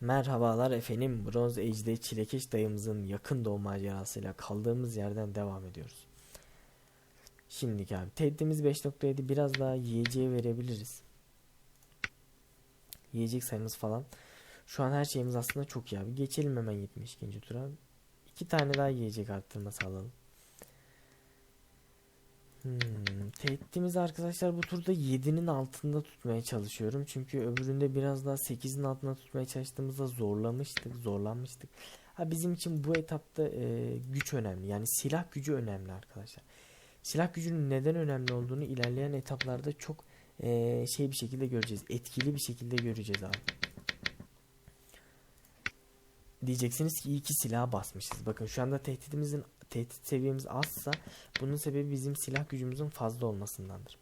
Merhabalar efendim. Bronze Age'de Çilekeş dayımızın yakın doğum macerasıyla kaldığımız yerden devam ediyoruz. Şimdiki abi tehditimiz 5.7 biraz daha yiyeceği verebiliriz. Yiyecek sayımız falan. Şu an her şeyimiz aslında çok iyi abi. Geçelim hemen 72. tura. İki tane daha yiyecek arttırması alalım. Hmm, tehditimizi arkadaşlar bu turda 7'nin altında tutmaya çalışıyorum. Çünkü öbüründe biraz daha 8'in altında tutmaya çalıştığımızda zorlamıştık, zorlanmıştık. Ha bizim için bu etapta e, güç önemli. Yani silah gücü önemli arkadaşlar. Silah gücünün neden önemli olduğunu ilerleyen etaplarda çok e, şey bir şekilde göreceğiz. Etkili bir şekilde göreceğiz abi. Diyeceksiniz ki iyi ki silaha basmışız. Bakın şu anda tehditimizin tehdit seviyemiz azsa bunun sebebi bizim silah gücümüzün fazla olmasındandır.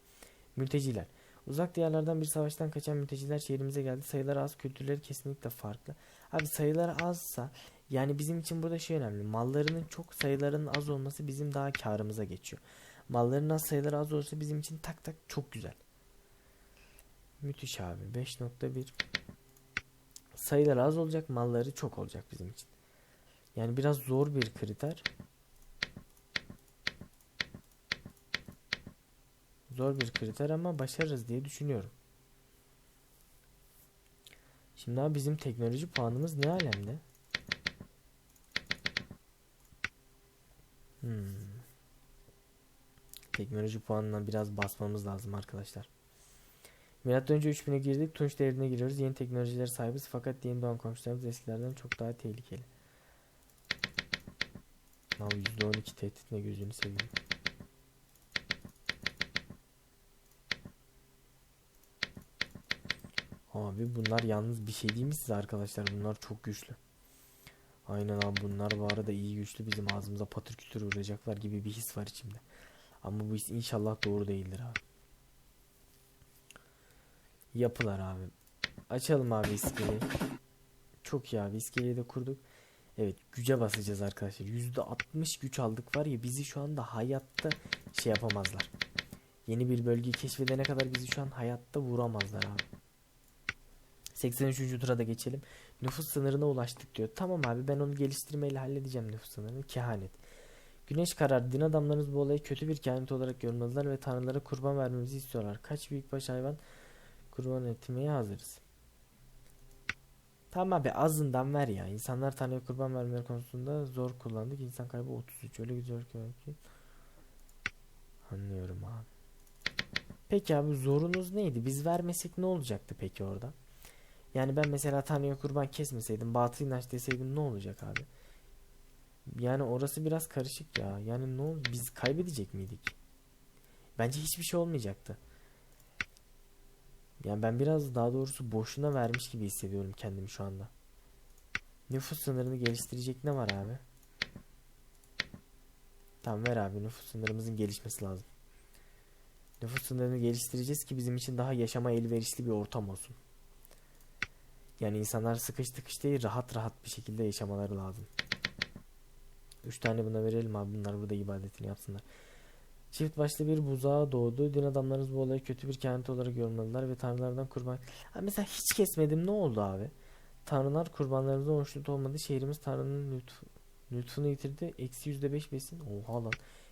Mülteciler. Uzak diyarlardan bir savaştan kaçan mülteciler şehrimize geldi. Sayıları az, kültürleri kesinlikle farklı. Abi sayıları azsa yani bizim için burada şey önemli. Mallarının çok sayılarının az olması bizim daha karımıza geçiyor. Malların az sayıları az olursa bizim için tak tak çok güzel. Müthiş abi. 5.1 Sayıları az olacak, malları çok olacak bizim için. Yani biraz zor bir kriter. Zor bir kriter ama başarırız diye düşünüyorum. Şimdi abi bizim teknoloji puanımız ne alemde? Hmm. Teknoloji puanına biraz basmamız lazım arkadaşlar. Milattan önce 3000'e girdik. Tunç devrine giriyoruz. Yeni teknolojiler sahibiz fakat yeni doğan komşularımız eskilerden çok daha tehlikeli. Abi %12 tehdit ne gözünü seveyim. Abi bunlar yalnız bir şey değil mi size arkadaşlar? Bunlar çok güçlü. Aynen abi bunlar bu arada iyi güçlü bizim ağzımıza patır kütür vuracaklar gibi bir his var içimde. Ama bu his inşallah doğru değildir abi. Yapılar abi. Açalım abi iskeleyi. Çok iyi abi iskeleyi de kurduk. Evet güce basacağız arkadaşlar. %60 güç aldık var ya bizi şu anda hayatta şey yapamazlar. Yeni bir bölgeyi keşfedene kadar bizi şu an hayatta vuramazlar abi. 83. turada geçelim. Nüfus sınırına ulaştık diyor. Tamam abi ben onu geliştirmeyle halledeceğim nüfus sınırını. Kehanet. Güneş karar. Din adamlarınız bu olayı kötü bir kehanet olarak yorumladılar ve tanrılara kurban vermemizi istiyorlar. Kaç büyükbaş hayvan kurban etmeye hazırız. Tamam abi azından ver ya. İnsanlar tanrıya kurban vermeleri konusunda zor kullandık. İnsan kaybı 33. Öyle güzel ki. Anlıyorum abi. Peki abi zorunuz neydi? Biz vermesek ne olacaktı peki orada? Yani ben mesela Tanrı'ya kurban kesmeseydim, batıl inanç deseydim ne olacak abi? Yani orası biraz karışık ya. Yani ne oldu? Biz kaybedecek miydik? Bence hiçbir şey olmayacaktı. Yani ben biraz daha doğrusu boşuna vermiş gibi hissediyorum kendimi şu anda. Nüfus sınırını geliştirecek ne var abi? Tamam ver abi nüfus sınırımızın gelişmesi lazım. Nüfus sınırını geliştireceğiz ki bizim için daha yaşama elverişli bir ortam olsun. Yani insanlar sıkış tıkış değil rahat rahat bir şekilde yaşamaları lazım. 3 tane buna verelim abi bunlar burada ibadetini yapsınlar. Çift başlı bir buzağa doğdu. Din adamlarınız bu olayı kötü bir kehanet olarak yorumladılar ve tanrılardan kurban... Ha mesela hiç kesmedim ne oldu abi? Tanrılar kurbanlarımızdan hoşnut olmadı. Şehrimiz Tanrı'nın lütfu, lütfunu yitirdi. Eksi yüzde beş besin. Oha lan.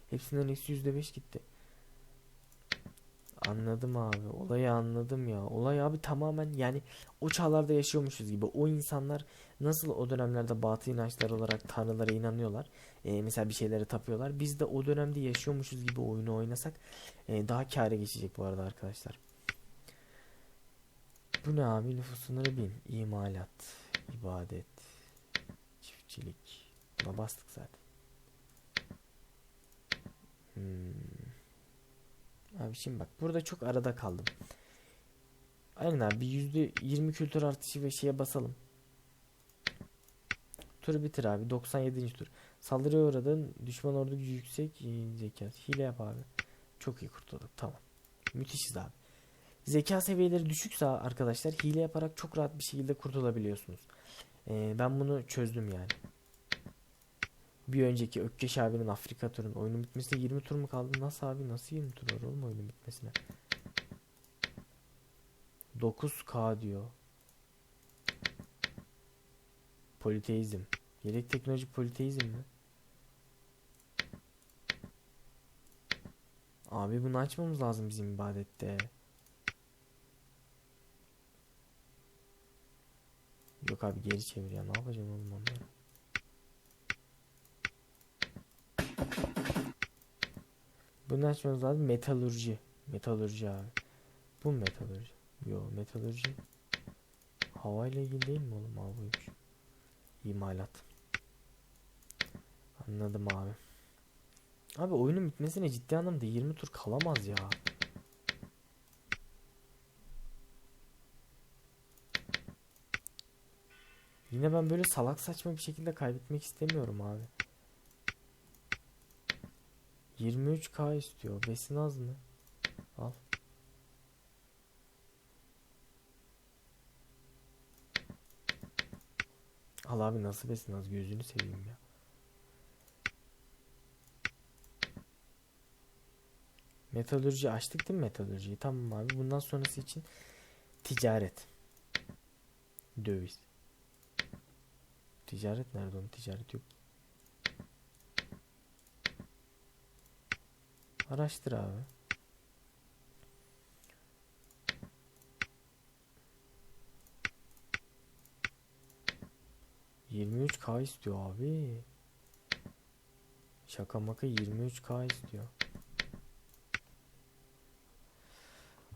Hepsinden eksi yüzde beş gitti. Anladım abi. Olayı anladım ya. Olay abi tamamen yani o çağlarda yaşıyormuşuz gibi. O insanlar nasıl o dönemlerde batı inançlar olarak tanrılara inanıyorlar. E, mesela bir şeylere tapıyorlar. Biz de o dönemde yaşıyormuşuz gibi oyunu oynasak e, daha kâra geçecek bu arada arkadaşlar. Bu ne abi? Nüfus bin. İmalat, ibadet, çiftçilik. Buna bastık zaten. Hmm. Abi şimdi bak burada çok arada kaldım. Aynen abi %20 kültür artışı ve şeye basalım. Turu bitir abi. 97. tur. Saldırıya uğradın. Düşman ordu gücü yüksek. Zeka. Hile yap abi. Çok iyi kurtulduk. Tamam. Müthişiz abi. Zeka seviyeleri düşükse arkadaşlar hile yaparak çok rahat bir şekilde kurtulabiliyorsunuz. Ee, ben bunu çözdüm yani. Bir önceki Ökkeş abinin Afrika turun oyunun bitmesine 20 tur mu kaldı? Nasıl abi? Nasıl 20 tur var oğlum oyunun bitmesine? 9K diyor. Politeizm. Yedek teknoloji politeizm mi? Abi bunu açmamız lazım bizim ibadette. Yok abi geri çevir ya. Ne yapacağım oğlum onları? Bunu açmamız lazım. Metalurji. Metalurji abi. Bu metalurji. Yo metalurji. Havayla ilgili değil mi oğlum? Abi buymuş. İmalat. Anladım abi. Abi oyunun bitmesine ciddi anlamda 20 tur kalamaz ya. Yine ben böyle salak saçma bir şekilde kaybetmek istemiyorum abi. 23k istiyor. Besin az mı? Al. Al abi nasıl besin az gözünü seveyim ya. Metalurji açtık değil mi metalurjiyi? Tamam abi. Bundan sonrası için ticaret. Döviz. Ticaret nerede onun? Ticaret yok. Araştır abi. Yirmi K istiyor abi. Şaka maka 23K istiyor.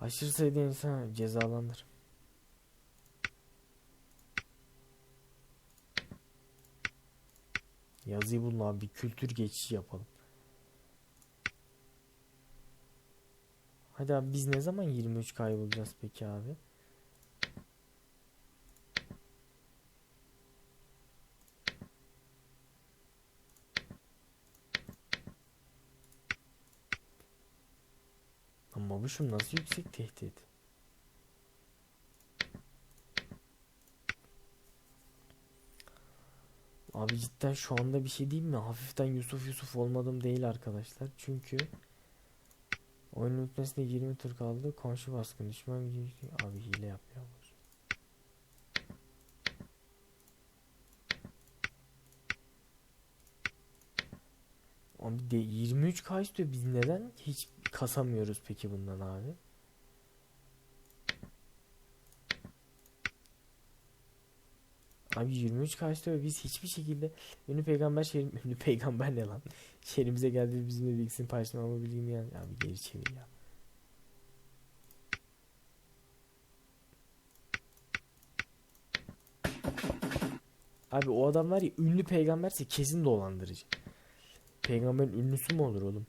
Aşırı sayıda insan cezalandır. Yazıyı bulun abi bir kültür geçişi yapalım. Hadi abi biz ne zaman 23 kaybolacağız peki abi? Ama bu şu nasıl yüksek tehdit? Abi cidden şu anda bir şey diyeyim mi? Hafiften Yusuf Yusuf olmadım değil arkadaşlar. Çünkü oyunun bitmesine 20 tur kaldı. Komşu baskın düşman abi hile yapıyor. Abi de 23k istiyor. Biz neden hiç kasamıyoruz peki bundan abi? Abi 23k istiyor. Biz hiçbir şekilde ünlü peygamber şehrim, ünlü peygamber ne lan? Şehrimize geldi bizimle bilgisini paylaşmamı bileyim yani. Abi geri çevir ya. Abi o adam var ya ünlü peygamberse kesin dolandırıcı. Peygamberin ünlüsü mü olur oğlum?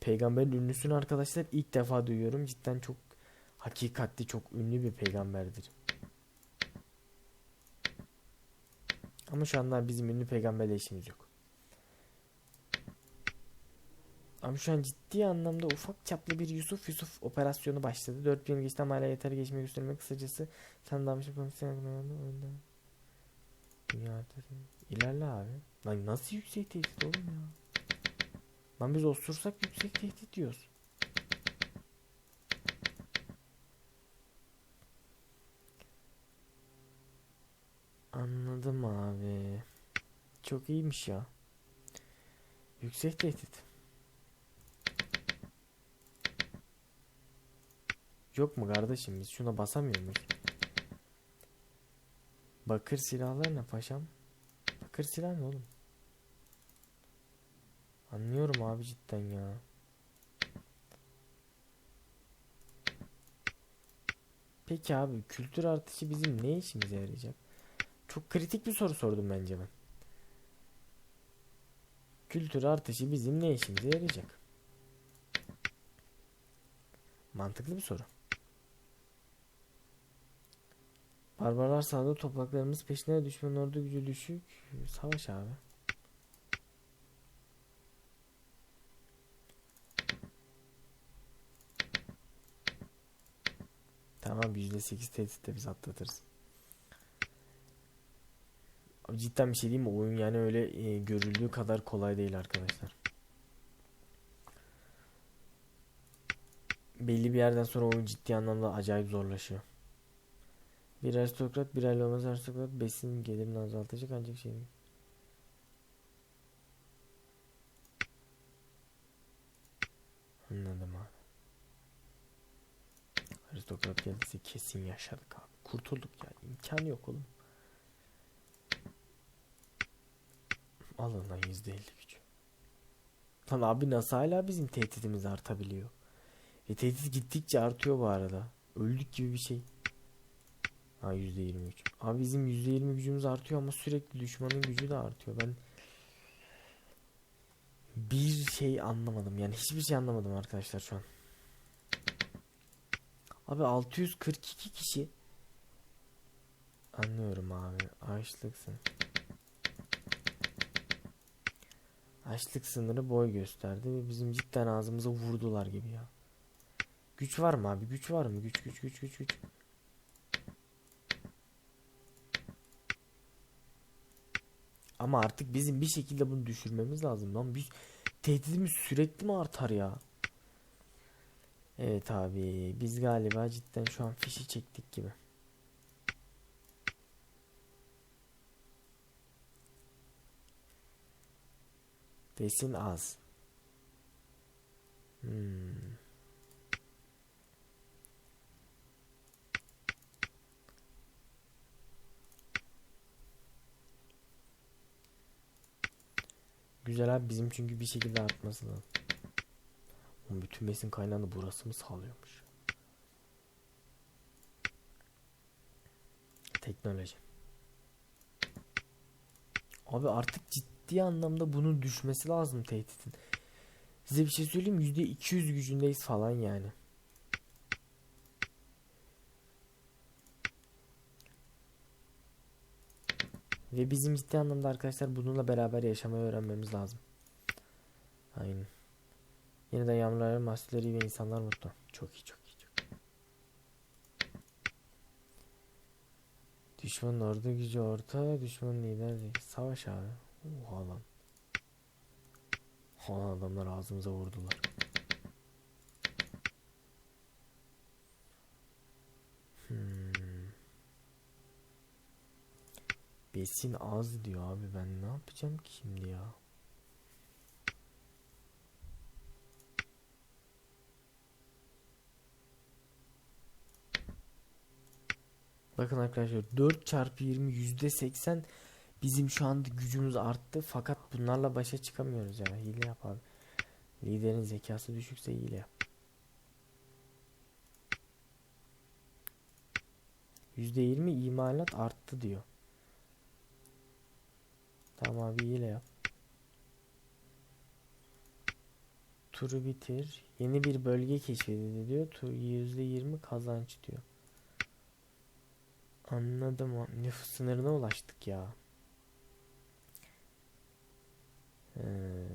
Peygamberin ünlüsünü arkadaşlar ilk defa duyuyorum. Cidden çok hakikatli çok ünlü bir peygamberdir. Ama şu anda bizim ünlü peygamberle işimiz yok. Ama şu an ciddi anlamda ufak çaplı bir Yusuf Yusuf operasyonu başladı. 4 yıl geçti ama hala yeter geçmeyi göstermek kısacası. Sen daha bir şey Dünya haritası. İlerle abi. Lan nasıl yüksek tehdit oğlum ya? Lan biz osursak yüksek tehdit diyoruz. Anladım abi. Çok iyiymiş ya. Yüksek tehdit. Yok mu kardeşim biz şuna basamıyor muyuz? Bakır silahlar ne paşam? Bakır silah ne oğlum? Anlıyorum abi cidden ya. Peki abi kültür artışı bizim ne işimize yarayacak? Çok kritik bir soru sordum bence ben. Kültür artışı bizim ne işimize yarayacak? Mantıklı bir soru. Barbarlar sağda topraklarımız peşine düşman ordu gücü düşük. Savaş abi. Tamam %8 tehditte biz atlatırız. Abi cidden bir şey diyeyim mi? Oyun yani öyle e, görüldüğü kadar kolay değil arkadaşlar. Belli bir yerden sonra oyun ciddi anlamda acayip zorlaşıyor. Bir aristokrat bir aile olmaz aristokrat besin gelirini azaltacak ancak şey Anladım abi. Aristokrat geldiyse kesin yaşadık abi. Kurtulduk ya. İmkanı yok oğlum. Alın lan %50 güç. Lan abi nasıl hala bizim tehditimiz artabiliyor? E tehdit gittikçe artıyor bu arada. Öldük gibi bir şey. Ha %23. Abi bizim %20 gücümüz artıyor ama sürekli düşmanın gücü de artıyor. Ben bir şey anlamadım. Yani hiçbir şey anlamadım arkadaşlar şu an. Abi 642 kişi. Anlıyorum abi. Açlıksın. Açlık sınırı boy gösterdi ve bizim cidden ağzımıza vurdular gibi ya. Güç var mı abi? Güç var mı? Güç güç güç güç güç. Ama artık bizim bir şekilde bunu düşürmemiz lazım lan. Biz tehditimiz sürekli mi artar ya? Evet abi biz galiba cidden şu an fişi çektik gibi. Besin az. Hmm. Güzel abi bizim çünkü bir şekilde artması lazım. Bütün besin kaynağını burası mı sağlıyormuş? Teknoloji. Abi artık ciddi anlamda bunun düşmesi lazım tehditin. Size bir şey söyleyeyim %200 gücündeyiz falan yani. Ve bizim ciddi anlamda arkadaşlar bununla beraber yaşamayı öğrenmemiz lazım. Aynen. Yeniden yağmurlar mahsulleri ve insanlar mutlu. Çok iyi çok iyi çok iyi. Düşmanın ordu gücü orta, düşmanın lider değil. Savaş abi. Oha lan. Olan adamlar ağzımıza vurdular. Hmm. Besin az diyor abi ben ne yapacağım ki şimdi ya? Bakın arkadaşlar 4 çarpı 20 yüzde 80 bizim şu anda gücümüz arttı fakat bunlarla başa çıkamıyoruz ya hile yap abi. Liderin zekası düşükse hile yap. %20 imalat arttı diyor. Tamam abi hile yap. Turu bitir. Yeni bir bölge keşfedildi diyor. Tur %20 kazanç diyor. Anladım. Nüfus sınırına ulaştık ya. Ee,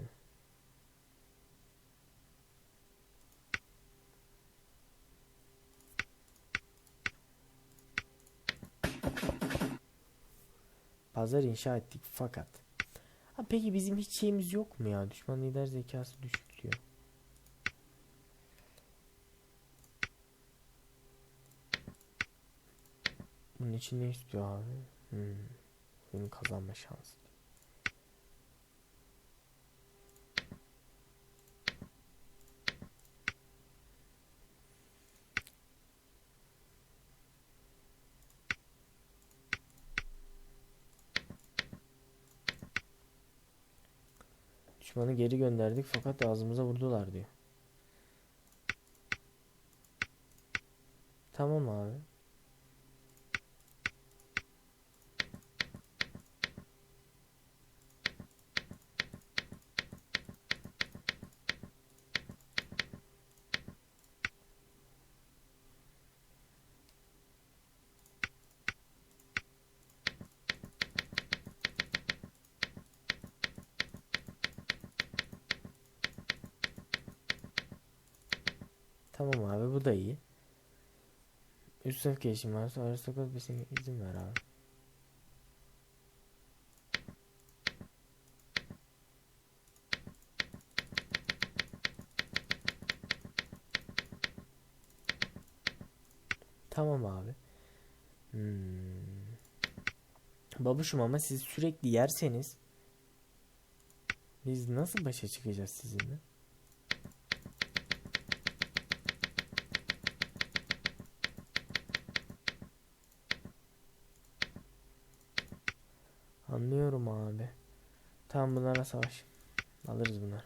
Pazar inşa ettik fakat. Ha peki bizim hiç şeyimiz yok mu ya? Düşman lider zekası düşük diyor. Bunun için ne istiyor abi? Hmm. Oyun kazanma şansı. Düşmanı geri gönderdik fakat ağzımıza vurdular diyor. Tamam abi. Tamam abi bu da iyi. Üst sınıf gelişim varsa aristokrat besin izin ver abi. Tamam abi. Hmm. Babuşum ama siz sürekli yerseniz biz nasıl başa çıkacağız sizinle? Anlıyorum abi. Bunlara savaş. Alırız bunları.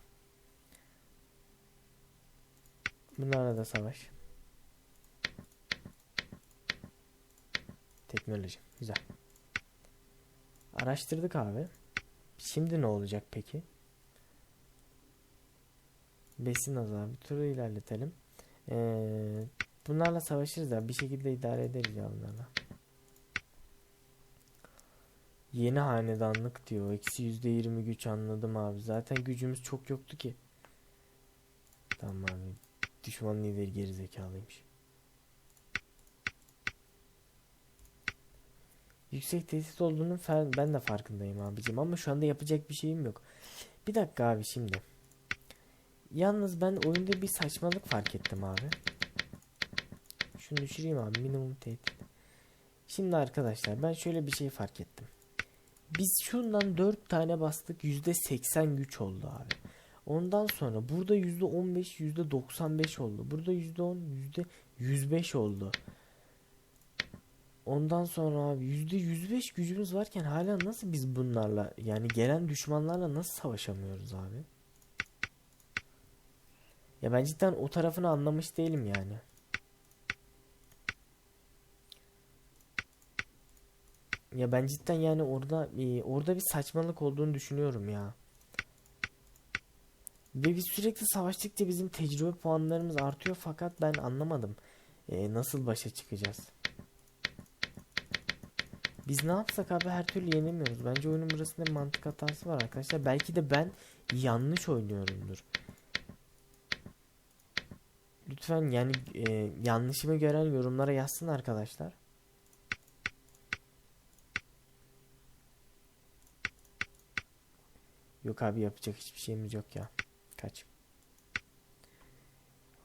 Bunlarla da savaş. Teknoloji. Güzel. Araştırdık abi. Şimdi ne olacak peki? Besin azabı. Turu ilerletelim. Ee, bunlarla savaşırız ya. Bir şekilde idare ederiz ya bunlarla. Yeni hanedanlık diyor. Eksi yüzde yirmi güç anladım abi. Zaten gücümüz çok yoktu ki. Tamam abi. Düşman lideri gerizekalıymış. Yüksek tehdit olduğunun ben de farkındayım abicim ama şu anda yapacak bir şeyim yok. Bir dakika abi şimdi. Yalnız ben oyunda bir saçmalık fark ettim abi. Şunu düşüreyim abi minimum tehdit. Şimdi arkadaşlar ben şöyle bir şey fark ettim. Biz şundan 4 tane bastık %80 güç oldu abi. Ondan sonra burada %15 %95 oldu. Burada %10 %105 oldu. Ondan sonra abi %105 gücümüz varken hala nasıl biz bunlarla yani gelen düşmanlarla nasıl savaşamıyoruz abi? Ya ben cidden o tarafını anlamış değilim yani. Ya ben cidden yani orada e, orada bir saçmalık olduğunu düşünüyorum ya. Ve biz sürekli savaştıkça bizim tecrübe puanlarımız artıyor fakat ben anlamadım. E, nasıl başa çıkacağız? Biz ne yapsak abi her türlü yenemiyoruz. Bence oyunun burasında mantık hatası var arkadaşlar. Belki de ben yanlış oynuyorumdur. Lütfen yani e, yanlışımı gören yorumlara yazsın arkadaşlar. Yok abi yapacak hiçbir şeyimiz yok ya. Kaç.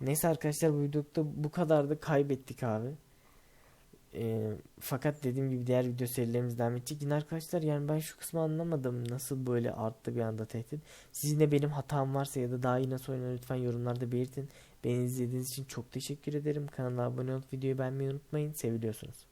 Neyse arkadaşlar bu videoda bu kadar da kaybettik abi. Ee, fakat dediğim gibi diğer video serilerimiz devam edecek. Yine arkadaşlar yani ben şu kısmı anlamadım. Nasıl böyle arttı bir anda tehdit. Sizin de benim hatam varsa ya da daha iyi nasıl oynar lütfen yorumlarda belirtin. Beni izlediğiniz için çok teşekkür ederim. Kanala abone olup videoyu beğenmeyi unutmayın. Seviliyorsunuz.